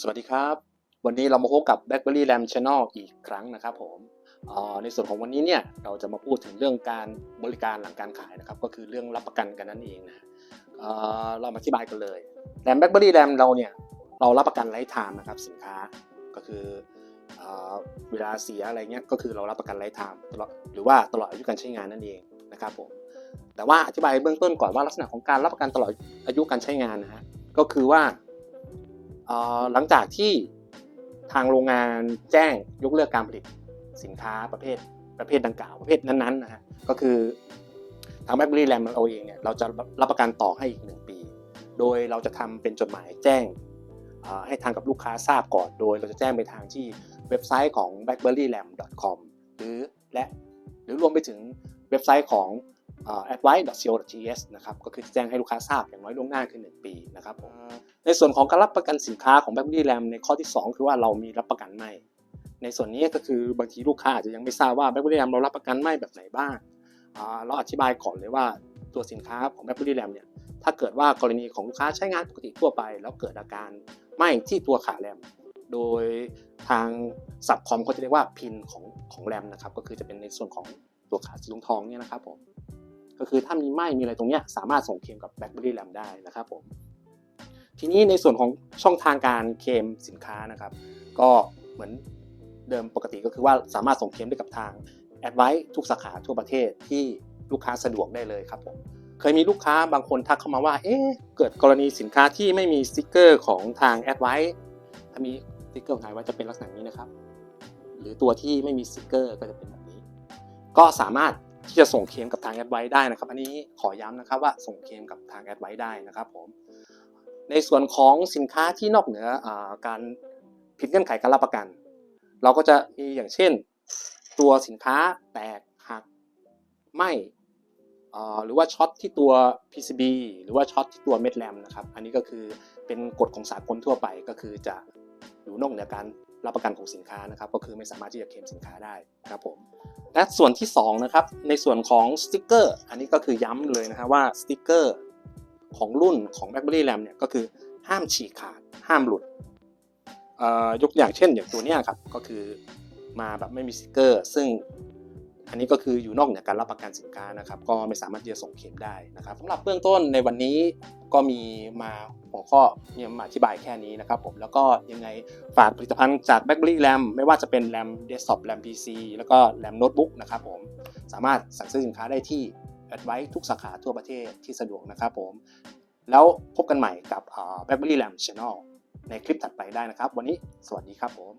สวัสดีครับ วันนี้เรามาพบกับ BlackBerry RAM Channel อีกครั้งนะครับผมในส่วนของวันนี้เนี่ยเราจะมาพูดถึงเรื่องการบริการหลังการขายนะครับ ก็คือเรื่องรับประกันกันนั่นเองนะเเรามาอธิบายกันเลย RAM BlackBerry RAM เราเนี่ยเรารับประกันไลฟ์ไทม์นะครับสินค้าก็คือเวลาเสียอะไรเงี้ยก็คือเรารับประกันไลฟ์ไทม์ตลอดหรือว่าตลอดอายุการใช้งานนั่นเองนะครับผมแต่ว่าอธิบายเบื้องต้นก่อนว่าลักษณะของการรับประกันตลอดอายุการใช้งานนะฮะก็คือว่า หลังจากที่ทางโรงงานแจ้งยกเลิกการผลิตสินค้าประเภทประเภทดังกล่าวประเภทนั้นๆนะฮะก็คือทาง BlackBerry RAM เราเองเนี่ยเราจะรับประกันต่อให้อีกหนึ่งปี โดยเราจะทำเป็นจดหมายแจ้งให้ทางกับลูกค้าทราบก่อน โดยเราจะแจ้งไปทางที่เว็บไซต์ของ blackberryram.com หรือและหรือรวมไปถึงเว็บไซต์ของ advice.co.th นะครับก็คือแจ้งให้ลูกค้าทราบอย่างน้อยล่วงหน้าคือ1ปีนะครับผม ในส่วนของการรับประกันสินค้าของ BlackBerry RAM ในข้อที่ 2 คือว่าเรามีรับประกันไหมในส่วนนี้ก็คือบางทีลูกค้าอาจจะยังไม่ทราบว่า BlackBerry RAM เรารับประกันไหมแบบไหนบ้างเราอธิบายก่อนเลยว่าตัวสินค้าของ BlackBerry RAM เนี่ยถ้าเกิดว่ากรณีของลูกค้าใช้งานปกติทั่วไป แล้วเกิดอาการไหม้ที่ตัวขาแรมโดยทางสับคอมเขาจะเรียกว่าพินของของแรมนะครับก็คือจะเป็นในส่วนของตัวขาสีทองเนี่ยนะครับผมก็คือถ้ามีไหม้มีอะไรตรงเนี้ยสามารถส่งเคลมกับ BlackBerry RAM ได้นะครับผม ทีนี้ในส่วนของช่องทางการเคลมสินค้านะครับ ก็เหมือนเดิมปกติก็คือว่าสามารถส่งเคลมได้กับทาง Advice ทุกสาขาทั่วประเทศที่ลูกค้าสะดวกได้เลยครับผมเคยมีลูกค้าบางคนทักเข้ามาว่า เอ๊ะ เกิดกรณีสินค้าที่ไม่มีสติกเกอร์ของทาง Advice ถ้ามีสติกเกอร์ของ Advice จะเป็นลักษณะนี้นะครับ หรือตัวที่ไม่มีสติกเกอร์ก็จะเป็นแบบนี้ ก็สามารถที่จะส่งเคลมกับทาง Advice ได้นะครับ อันนี้ขอย้ำนะครับว่าส่งเคลมกับทาง Advice ได้นะครับผม ในส่วนของสินค้าที่นอกเหนืออการผิดเงื่อนไขการรับประกัน เราก็จะมีอย่างเช่น ตัวสินค้าแตกหักไหมหรือว่าช็อตที่ตัว PCB หรือว่าช็อตที่ตัวเม็ดแรมนะครับ อันนี้ก็คือเป็นกฎของสากลทั่วไปก็คือจะอยู่นอกเหนือการรับประกันของสินค้านะครับ ก็คือไม่สามารถที่จะเคลมสินค้าได้ครับผมและส่วนที่สองนะครับในส่วนของสติกเกอร์อันนี้ก็คือย้ำเลยนะครับว่าสติกเกอร์ ของรุ่นของ BlackBerry RAM เนี่ยก็คือห้ามฉีกขาด ห้ามหลุดยกอย่างเช่นอย่างตัวนี้ครับก็คือมาแบบไม่มีสติกเกอร์ ซึ่งอันนี้ก็คืออยู่นอกเหนือการรับประกันสินค้านะครับ ก็ไม่สามารถที่จะส่งเคลมได้นะครับสำหรับเบื้องต้นในวันนี้ก็มีมาหัวข้อเนี่ยมาอธิบายแค่นี้นะครับผมแล้วก็ยังไงฝากผลิตภัณฑ์จาก BlackBerry RAM ไม่ว่าจะเป็น RAM Desktop RAM PC แล้วก็ RAM Notebook นะครับผมสามารถสั่งซื้อสินค้าได้ที่ Advice ทุกสาขาทั่วประเทศที่สะดวกนะครับผม แล้วพบกันใหม่กับ BlackBerry Lam Channel ในคลิปถัดไปได้นะครับ วันนี้สวัสดีครับผม